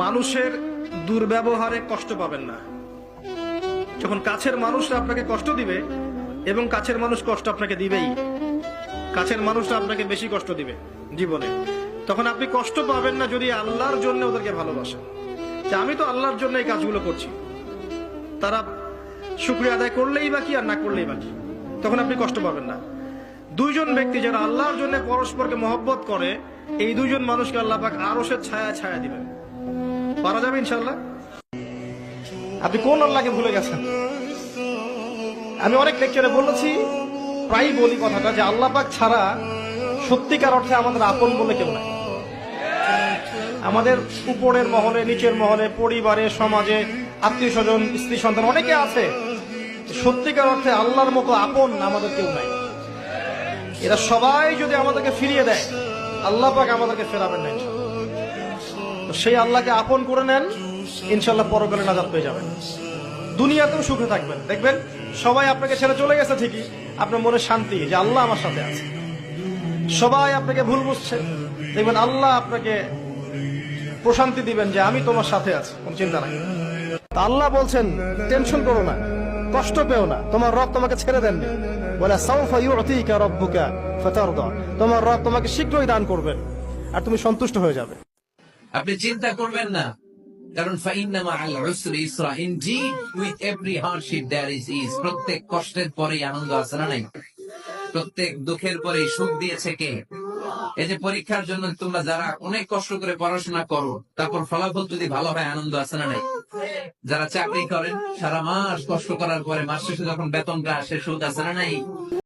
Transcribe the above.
মানুষের দুর্ব্যবহারে কষ্ট পাবেন না। যখন কাছের মানুষরা আপনাকে কষ্ট দিবে এবং কাছের মানুষ কষ্ট আপনাকে দিবেই, কাছের মানুষরা আপনাকে বেশি কষ্ট দিবে জীবনে, তখন আপনি কষ্ট পাবেন না যদি আল্লাহর জন্য ওদেরকে ভালোবাসেন। যে আমি তো আল্লাহর জন্য এই কাজগুলো করছি। তারা শুক্রিয়া আদায় করলেই বাকি আর না করলেই বাকি তখন আপনি কষ্ট পাবেন না। দুইজন ব্যক্তি যারা আল্লাহর জন্য পরস্পরকে মহব্বত করে, এই দুইজন মানুষকে আল্লাহ পাক আরও সে ছায়া ছায়া দিবেন। পারা যাবে ইনশাল্লাহ আপনি কোন আল্লাহকে ভুলে গেছেন? আমি অনেক লেকচারে বলেছি প্রায় বলি কথাটা যে আল্লাহ পাক ছাড়া সত্যিকার অর্থে আমাদের আপন বলে কেউ নাই। আমাদের উপরের মহলে, নিচের মহলে, পরিবারে, সমাজে আত্মীয় স্বজন স্ত্রী সন্তান অনেকে আছে সত্যিকার অর্থে আল্লাহর মতো আপন আমাদের কেউ নাই। এরা সবাই যদি আমাদেরকে ফিরিয়ে দেয়, আল্লাহ পাক আমাদেরকে ফেরাবেন না সেই আল্লাহকে আপন করে নেন ইনশাল্লাহ পরকালে নাজাত পেয়ে যাবেন। দুনিয়াতেও সুখে থাকবেন। দেখবেন, সবাই আপনাকে ছেড়ে চলে গেছে ঠিকই, আপনার মনে শান্তি যে আল্লাহ আমার সাথে আছে। সবাই আপনাকে ভুল বুঝছে। দেখবেন, আল্লাহ আপনাকে প্রশান্তি দিবেন যে আমি তোমার সাথে আছি, কোন চিন্তা নাই। তা আল্লাহ বলছেন, টেনশন করো না, কষ্ট পেও না। তোমার রব তোমাকে ছেড়ে দেননি। বলে তোমার রব তোমাকে শীঘ্রই দান করবেন, আর তুমি সন্তুষ্ট হয়ে যাবে। আপনি চিন্তা করবেন না। কারণ আল উসরি ইসরা with every hardship is is প্রত্যেক কষ্টের পরেই আনন্দ আছে না নাই? প্রত্যেক দুঃখের সুখ দিয়েছে কে? এই যে পরীক্ষার জন্য তোমরা যারা অনেক কষ্ট করে পড়াশোনা করো, তারপর ফলাফল যদি ভালো হয়, আনন্দ আছে না নাই? যারা চাকরি করেন, সারা মাস কষ্ট করার পরে মাস শেষে যখন বেতনটা আসে সুখ আছে না নাই?